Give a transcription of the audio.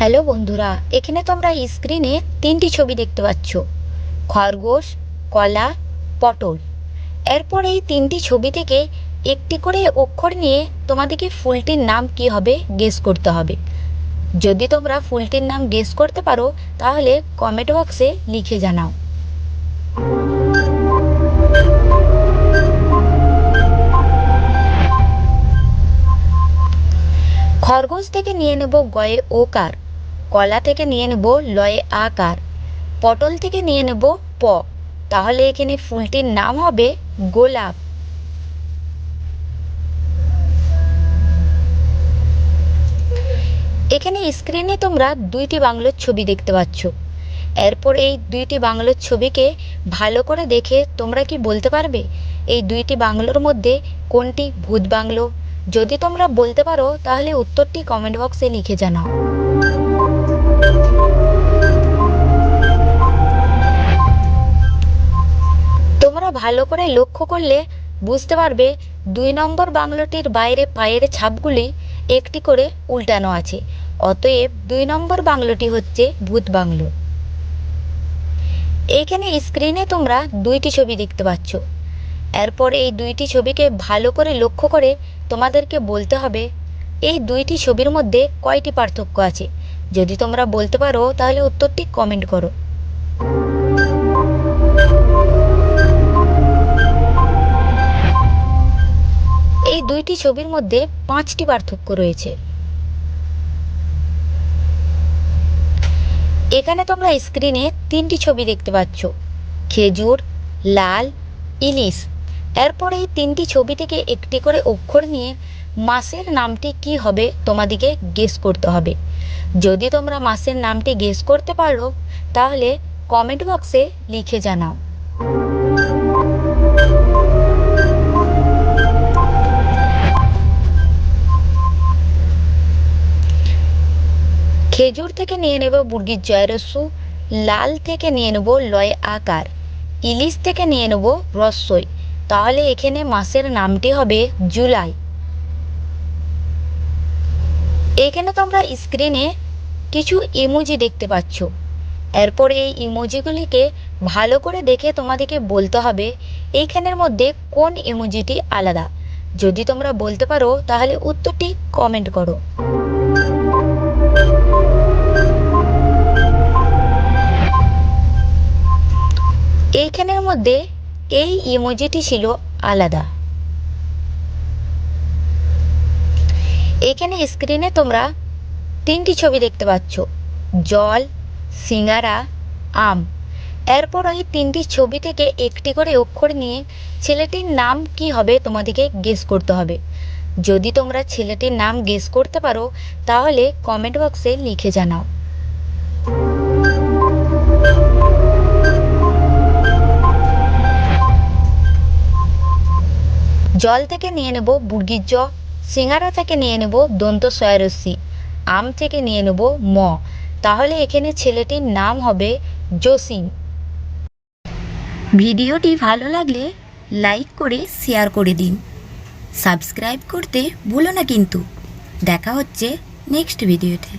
Hello বন্ধুরা, এখানে তোমরা স্ক্রিনে তিনটি ছবি দেখতে পাচ্ছ। খরগোশ, কলা, পটল। এরপর এই তিনটি ছবি থেকে একটি করে অক্ষর নিয়ে তোমাদেরকে ফুলটির নাম কি হবে গেস করতে হবে। যদি তোমরা ফুলটির নাম গেস করতে পারো, তাহলে কমেন্ট বক্সে লিখে জানাও। খরগোশ থেকে নিয়ে নেব গয়ে ওকার কলা থেকে নিয়ে নেব লয়ে আকার, পটল থেকে নিয়ে নেব প। তাহলে এখানে ফুলটির নাম হবে গোলাপ। এখানে স্ক্রিনে তোমরা দুইটি বাংলোর ছবি দেখতে পাচ্ছ। এরপর এই দুইটি বাংলোর ছবিকে ভালো করে দেখে তোমরা কি বলতে পারবে? এই দুইটি বাংলোর মধ্যে কোনটি ভূত বাংলো? যদি তোমরা বলতে পারো, তাহলে উত্তরটি কমেন্ট বক্সে লিখে জানাও। তোমরা ভালো করে লক্ষ্য করলে বুঝতে পারবে দুই নম্বর বাংলোটির বাইরে পায়ের ছাপগুলি একটি করে উল্টানো আছে। অতএব দুই নম্বর বাংলোটি হচ্ছে ভূত বাংলো। এইখানে স্ক্রিনে তোমরা দুইটি ছবি দেখতে পাচ্ছ। এরপর এই দুইটি ছবিকে ভালো করে লক্ষ্য করে তোমাদেরকে বলতে হবে, এই দুইটি ছবির মধ্যে কয়টি পার্থক্য আছে? যদি তোমরা বলতে পারো, তাহলে উত্তরটি কমেন্ট করো। এই দুইটি ছবির মধ্যে পাঁচটি পার্থক্য রয়েছে। এখানে তোমরা স্ক্রিনে তিনটি ছবি দেখতে পাচ্ছ। খেজুর, লাল, ইলিশ। এরপর এই তিনটি ছবি থেকে একটি করে অক্ষর নিয়ে মাসের নামটি কি হবে তোমাদিকে গেস করতে হবে। যদি তোমরা মাসের নামটি গেস করতে পারো, তাহলে কমেন্ট বক্সে লিখে জানাও। খেজুর থেকে নিয়ে নেব মুরগির জয়রস্যু লাল থেকে নিয়ে নেব লয় আকার, ইলিশ থেকে নিয়ে নেব রসই তাহলে এখানে মাসের নামটি হবে জুলাই। এখানে তোমরা স্ক্রিনে কিছু ইমোজি দেখতে পাচ্ছ। এরপর এই ইমোজিগুলিকে ভালো করে দেখে তোমাদেরকে বলতে হবে, এইখানের মধ্যে কোন ইমোজিটি আলাদা। যদি তোমরা বলতে পারো, তাহলে উত্তরটি কমেন্ট করো। এইখানের মধ্যে এই ইমোজিটি ছিল আলাদা। এখানে স্ক্রিনে তোমরা তিনটি ছবি দেখতে পাচ্ছ। জল, সিঙ্গারা, আম। এরপর ওই তিনটি ছবি থেকে একটি করে অক্ষর নিয়ে ছেলেটির নাম কি হবে তোমাদেরকে গেস করতে হবে। যদি তোমরা ছেলেটির নাম গেস করতে পারো, তাহলে কমেন্ট বক্সে লিখে জানাও। জল থেকে নিয়ে নেব বুর্গির জ। সিঙ্গারা থেকে নিয়ে নেব দন্ত সয়ারসি আম থেকে নিয়ে নেব ম। তাহলে এখানে ছেলেটির নাম হবে জসিম। ভিডিওটি ভালো লাগলে লাইক করে শেয়ার করে দিন। সাবস্ক্রাইব করতে ভুলো না কিন্তু। দেখা হচ্ছে নেক্সট ভিডিওতে।